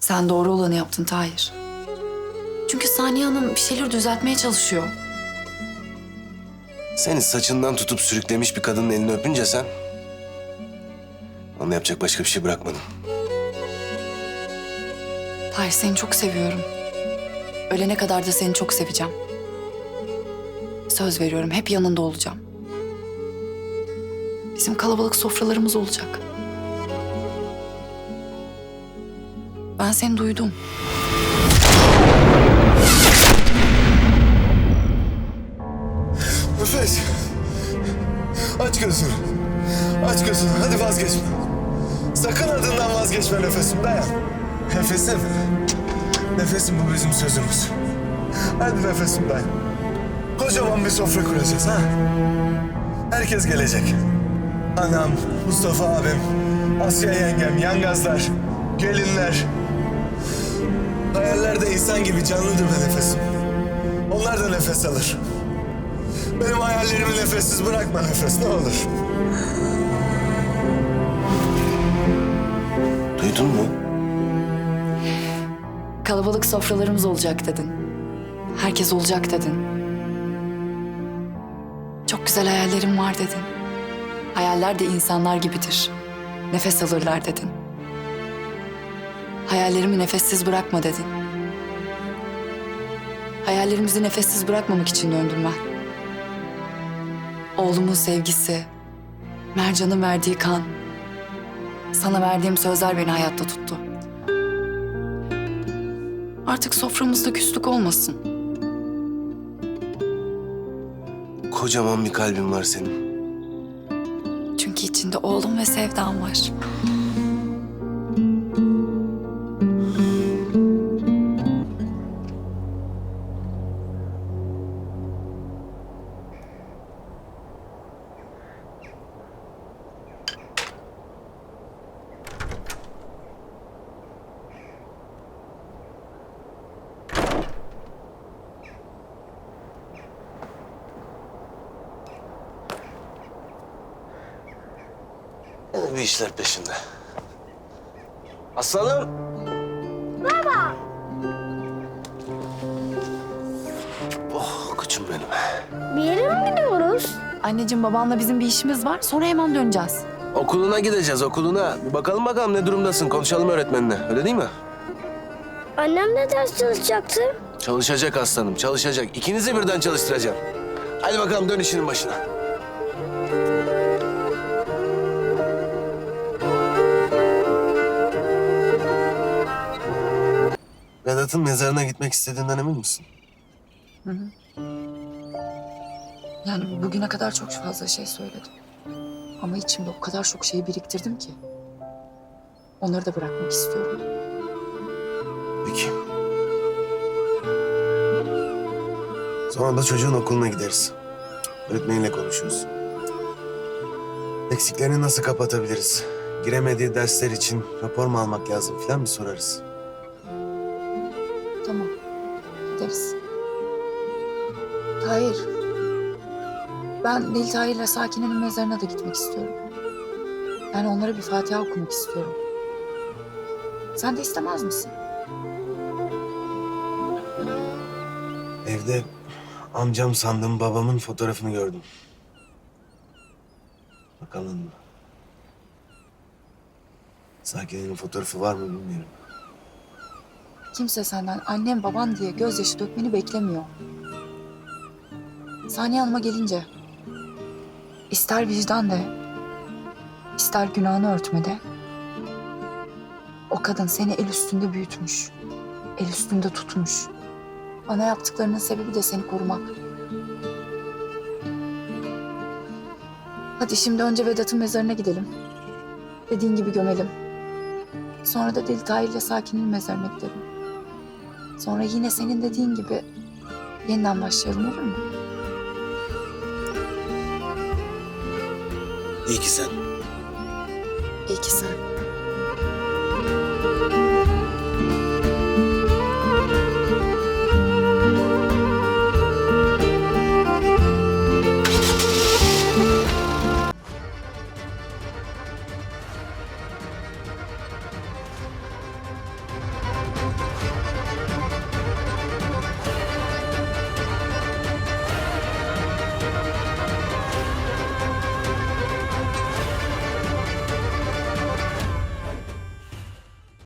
Sen doğru olanı yaptın Tahir. Çünkü Saniye Hanım bir şeyleri düzeltmeye çalışıyor. Seni saçından tutup sürüklemiş bir kadının elini öpünce sen... ...onu yapacak başka bir şey bırakmadın. Tahir seni çok seviyorum. Ölene kadar da seni çok seveceğim. Söz veriyorum hep yanında olacağım. Bizim kalabalık sofralarımız olacak. Ben seni duydum. Nefes. Aç gözünü. Aç gözünü. Hadi vazgeçme. Sakın adından vazgeçme nefesim. Dayan. Nefesim. Nefesim bu bizim sözümüz. Hadi nefesim dayan. Kocaman bir sofra kuracağız ha. Herkes gelecek. Anam, Mustafa abim, Asya yengem, yangazlar, gelinler. Hayaller insan gibi canlıdır be nefesim. Onlar da nefes alır. Benim hayallerimi nefessiz bırakma nefes ne olur. Duydun mu? Kalabalık sofralarımız olacak dedin. Herkes olacak dedin. Çok güzel hayallerim var dedin. Hayaller de insanlar gibidir. Nefes alırlar dedin. Hayallerimi nefessiz bırakma dedin. Hayallerimizi nefessiz bırakmamak için döndüm ben. Oğlumun sevgisi, Mercan'ın verdiği kan, sana verdiğim sözler beni hayatta tuttu. Artık soframızda küslük olmasın. Kocaman bir kalbin var senin. Çünkü içinde oğlum ve sevdam var. Bir işler peşinde. Aslanım. Baba. Oh koçum benim. Bir yere mi gidiyoruz? Anneciğim babanla bizim bir işimiz var. Sonra hemen döneceğiz. Okuluna gideceğiz okuluna. Bir bakalım bakalım ne durumdasın. Konuşalım öğretmenine. Öyle değil mi? Annem de ders çalışacaktı. Çalışacak aslanım çalışacak. İkinizi birden çalıştıracağım. Hadi bakalım dön işinin başına. Vedat'ın mezarına gitmek istediğinden emin misin? Yani bugüne kadar çok fazla şey söyledim. Ama içimde o kadar çok şey biriktirdim ki. Onları da bırakmak istiyorum. Peki. Sonra da çocuğun okuluna gideriz. Öğretmeniyle konuşuruz. Eksiklerini nasıl kapatabiliriz? Giremediği dersler için rapor mu almak lazım filan bir sorarız. Gideriz. Tahir. Ben Deli Tahir'le Sakine'nin mezarına da gitmek istiyorum. Yani onlara bir Fatiha okumak istiyorum. Sen de istemez misin? Evde amcam sandığım babamın fotoğrafını gördüm. Bakalım? Sakine'nin fotoğrafı var mı bilmiyorum. Kimse senden annem baban diye gözyaşı dökmeni beklemiyor. Saniye Hanım'a gelince ister vicdan de ister günahını örtmede o kadın seni el üstünde büyütmüş. El üstünde tutmuş. Bana yaptıklarının sebebi de seni korumak. Hadi şimdi önce Vedat'ın mezarına gidelim. Dediğin gibi gömelim. Sonra da Deli Tahir'le Sakin'in mezarına gidelim. Sonra yine senin dediğin gibi yeniden başlayalım olur mu? İyi ki sen. İyi ki sen.